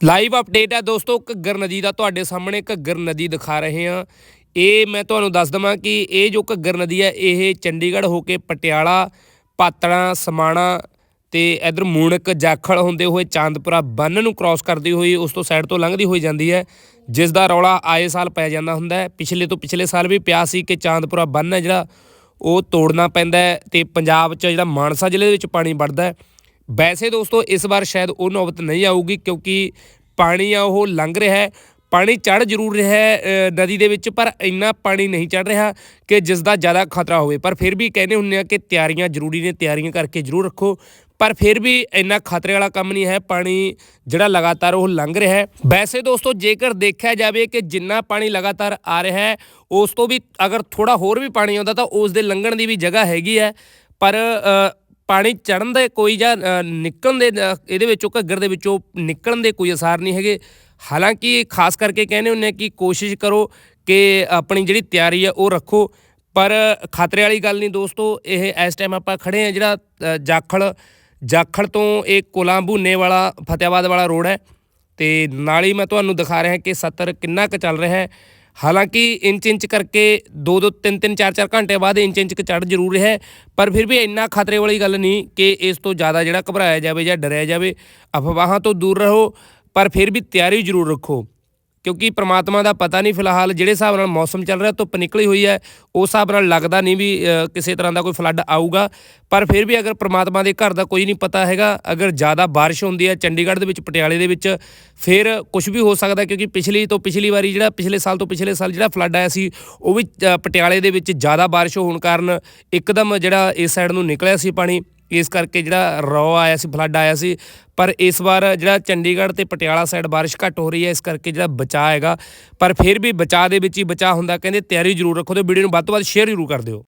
Live update ਹੈ ਦੋਸਤੋ, ਘੱਗਰ ਨਦੀ ਦਾ ਤੁਹਾਡੇ ਸਾਹਮਣੇ ਘੱਗਰ ਨਦੀ ਦਿਖਾ ਰਹੇ ਹਾਂ। ਇਹ ਮੈਂ ਤੁਹਾਨੂੰ ਦੱਸ ਦਵਾਂ ਕਿ ਇਹ ਜੋ ਘੱਗਰ ਨਦੀ ਹੈ, ਇਹ ਚੰਡੀਗੜ੍ਹ ਹੋ ਕੇ ਪਟਿਆਲਾ, ਪਾਤੜਾ, ਸਮਾਣਾ ਤੇ ਇਧਰ ਮੂਣਕ ਜਾਖਲ ਹੁੰਦੇ ਹੋਏ ਚਾਂਦਪੁਰਾ ਬੰਨ ਨੂੰ ਕ੍ਰਾਸ ਕਰਦੀ ਹੋਈ ਉਸ ਤੋਂ ਸਾਈਡ ਤੋਂ ਲੰਘਦੀ ਹੋਈ ਜਾਂਦੀ ਹੈ, ਜਿਸ ਦਾ ਰੌਲਾ ਆਏ ਸਾਲ ਪੈ ਜਾਂਦਾ ਹੁੰਦਾ ਹੈ। ਪਿਛਲੇ ਤੋਂ ਪਿਛਲੇ ਸਾਲ ਵੀ ਪਿਆ ਸੀ ਕਿ ਚਾਂਦਪੁਰਾ ਬੰਨ ਹੈ ਜਿਹੜਾ, ਉਹ ਤੋੜਨਾ ਪੈਂਦਾ ਹੈ ਤੇ ਪੰਜਾਬ 'ਚ ਜਿਹੜਾ ਮਾਨਸਾ ਜ਼ਿਲ੍ਹੇ ਦੇ ਵਿੱਚ ਪਾਣੀ ਵੜਦਾ ਹੈ। ਵੈਸੇ ਦੋਸਤੋ, ਇਸ ਵਾਰ ਸ਼ਾਇਦ ਉਹ ਨੌਬਤ ਨਹੀਂ ਆਊਗੀ ਕਿਉਂਕਿ ਪਾਣੀ ਆ, ਉਹ ਲੰਘ ਰਿਹਾ ਹੈ। ਪਾਣੀ ਚੜ ਜ਼ਰੂਰ ਰਿਹਾ ਹੈ ਨਦੀ ਦੇ ਵਿੱਚ, ਪਰ ਇੰਨਾ ਪਾਣੀ ਨਹੀਂ ਚੜ ਰਿਹਾ ਕਿ ਜਿਸ ਦਾ ਜ਼ਿਆਦਾ ਖਤਰਾ ਹੋਵੇ। ਪਰ ਫਿਰ ਵੀ ਕਹਿੰਦੇ ਹੁੰਦੇ ਆ ਕਿ ਤਿਆਰੀਆਂ ਜ਼ਰੂਰੀ ਨੇ, ਤਿਆਰੀਆਂ ਕਰਕੇ ਜ਼ਰੂਰ ਰੱਖੋ। ਪਰ ਫਿਰ ਵੀ ਇੰਨਾ ਖਤਰੇ ਵਾਲਾ ਕੰਮ ਨਹੀਂ ਹੈ, ਪਾਣੀ ਜਿਹੜਾ ਲਗਾਤਾਰ ਉਹ ਲੰਘ ਰਿਹਾ ਹੈ। ਵੈਸੇ ਦੋਸਤੋ, ਜੇਕਰ ਦੇਖਿਆ ਜਾਵੇ ਕਿ ਜਿੰਨਾ ਪਾਣੀ ਲਗਾਤਾਰ ਆ ਰਿਹਾ ਹੈ, ਉਸ ਤੋਂ ਵੀ ਅਗਰ ਥੋੜਾ ਹੋਰ ਵੀ ਪਾਣੀ ਆਉਂਦਾ, ਤਾਂ ਉਸ ਦੇ ਲੰਘਣ ਦੀ ਵੀ ਜਗ੍ਹਾ ਹੈਗੀ ਹੈ। ਪਰ ਪਾਣੀ ਚੜਨ ਦੇ ਕੋਈ ਜਾਂ ਅ, ਨਿਕਲਣ ਦੇ ਇਹਦੇ ਵਿੱਚੋਂ ਘੱਗਰ ਦੇ ਵਿੱਚੋਂ ਨਿਕਲਣ ਦੇ ਕੋਈ ਅਸਾਰ ਨਹੀਂ ਹੈਗੇ। ਹਾਲਾਂਕਿ ਖਾਸ ਕਰਕੇ ਕਹਿੰਦੇ ਹੁੰਦੇ ਆ ਕਿ ਕੋਸ਼ਿਸ਼ ਕਰੋ ਕਿ ਆਪਣੀ ਜਿਹੜੀ ਤਿਆਰੀ ਆ ਉਹ ਰੱਖੋ। ਪਰ ਖਤਰੇ ਵਾਲੀ ਗੱਲ ਨਹੀਂ ਦੋਸਤੋ ਇਹ ਇਸ ਟਾਈਮ ਆਪਾਂ ਖੜੇ ਆ ਜਿਹੜਾ ਅ, ਜਾਖਲ ਜਾਖਲ ਤੋਂ ਇਹ ਕੋਲਾਂਬੂਨੇ ਵਾਲਾ ਫਤਿਆਬਾਦ ਵਾਲਾ ਰੋਡ ਹੈ। ਤੇ ਨਾਲ ਹੀ ਮੈਂ ਤੁਹਾਨੂੰ ਦਿਖਾ ਰਿਹਾ ਕਿ 70 ਕਿੰਨਾ ਕੁ ਚੱਲ ਰਿਹਾ ਹੈ। ਹਾਲਾਂਕਿ ਇੰਚ ਇੰਚ ਕਰਕੇ 2 2 3 3 4 4 ਘੰਟੇ ਬਾਅਦ ਇੰਚ ਇੰਚ ਕੁ ਚੜ ਜ਼ਰੂਰ ਰਿਹਾ ਹੈ, ਪਰ ਫਿਰ ਵੀ ਇੰਨਾ ਖਤਰੇ ਵਾਲੀ ਗੱਲ ਨਹੀਂ ਕਿ ਇਸ ਤੋਂ ਜ਼ਿਆਦਾ ਜਿਹੜਾ ਘਬਰਾਇਆ ਜਾਵੇ ਜਾਂ ਡਰਿਆ ਜਾਵੇ। ਅਫਵਾਹਾਂ ਤੋਂ ਦੂਰ ਰਹੋ, ਪਰ ਫਿਰ ਵੀ ਤਿਆਰੀ ਜ਼ਰੂਰ ਰੱਖੋ। ਕਿਉਂਕਿ ਪ੍ਰਮਾਤਮਾ ਦਾ ਪਤਾ ਨਹੀਂ ਫਿਲਹਾਲ ਜਿਹੜੇ ਹਿਸਾਬ ਨਾਲ ਮੌਸਮ ਚੱਲ ਰਿਹਾ, ਧੁੱਪ ਨਿਕਲੀ ਹੋਈ ਹੈ, ਉਸ ਹਿਸਾਬ ਨਾਲ ਲੱਗਦਾ ਨਹੀਂ ਵੀ ਕਿਸੇ ਤਰ੍ਹਾਂ ਦਾ ਕੋਈ ਫਲੱਡ ਆਊਗਾ। ਪਰ ਫਿਰ ਵੀ ਅਗਰ ਪ੍ਰਮਾਤਮਾ ਦੇ ਘਰ ਦਾ ਕੋਈ ਨਹੀਂ ਪਤਾ ਹੈਗਾ, ਅਗਰ ਜ਼ਿਆਦਾ ਬਾਰਿਸ਼ ਹੁੰਦੀ ਹੈ ਚੰਡੀਗੜ੍ਹ ਦੇ ਵਿੱਚ, ਪਟਿਆਲੇ ਦੇ ਵਿੱਚ, ਫਿਰ ਕੁਝ ਵੀ ਹੋ ਸਕਦਾ ਕਿਉਂਕਿ ਪਿਛਲੀ ਤੋਂ ਪਿਛਲੀ ਵਾਰੀ ਜਿਹੜਾ, ਪਿਛਲੇ ਸਾਲ ਤੋਂ ਪਿਛਲੇ ਸਾਲ ਜਿਹੜਾ ਫਲੱਡ ਆਇਆ ਸੀ, ਉਹ ਵੀ ਪਟਿਆਲੇ ਦੇ ਵਿੱਚ ਜ਼ਿਆਦਾ ਬਾਰਿਸ਼ ਹੋਣ ਕਾਰਨ ਇੱਕਦਮ ਜਿਹੜਾ ਇਸ ਸਾਈਡ ਨੂੰ ਨਿਕਲਿਆ ਸੀ ਪਾਣੀ। ਇਸ ਕਰਕੇ ਜਿਹੜਾ ਰੌ ਆਇਆ ਸੀ ਫਲੱਡ ਆਇਆ ਸੀ, ਪਰ ਇਸ ਵਾਰ ਜਿਹੜਾ ਚੰਡੀਗੜ੍ਹ ਤੇ ਪਟਿਆਲਾ ਸਾਈਡ ਬਾਰਿਸ਼ ਘੱਟ ਹੋ ਰਹੀ ਹੈ, ਇਸ ਕਰਕੇ ਜਿਹੜਾ ਬਚਾਅ ਹੈਗਾ, ਪਰ ਫਿਰ ਵੀ ਬਚਾਅ ਦੇ ਵਿੱਚ ਹੀ ਬਚਾਅ ਹੁੰਦਾ, ਕਹਿੰਦੇ ਤਿਆਰੀ ਜ਼ਰੂਰ ਰੱਖੋ ਤੇ ਵੀਡੀਓ ਨੂੰ ਵੱਧ ਤੋਂ ਵੱਧ ਸ਼ੇਅਰ ਜ਼ਰੂਰ ਕਰ ਦਿਓ।